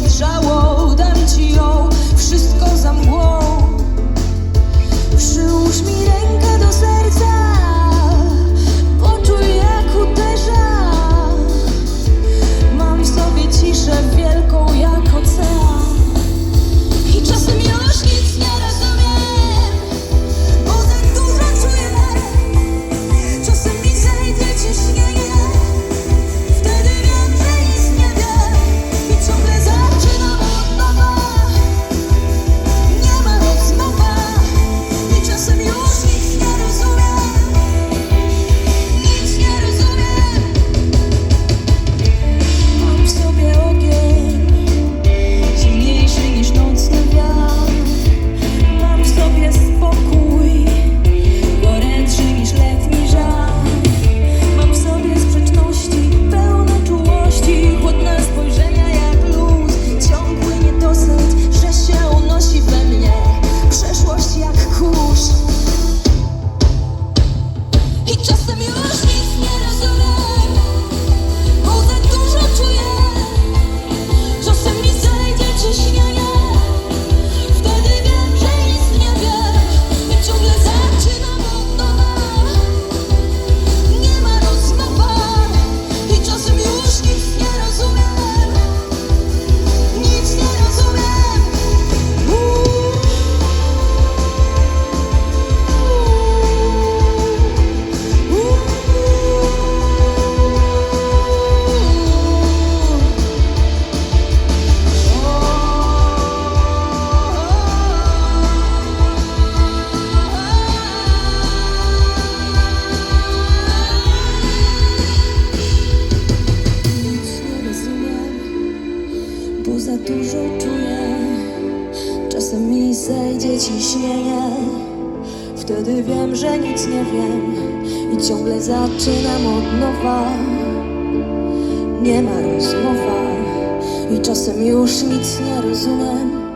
jest żałoba. Just the music. nie za dużo czuję. Czasem mi zejdzie ciśnienie. Wtedy wiem, że nic nie wiem I ciągle zaczynam od nowa. Nie ma rozmowa I czasem już nic nie rozumiem.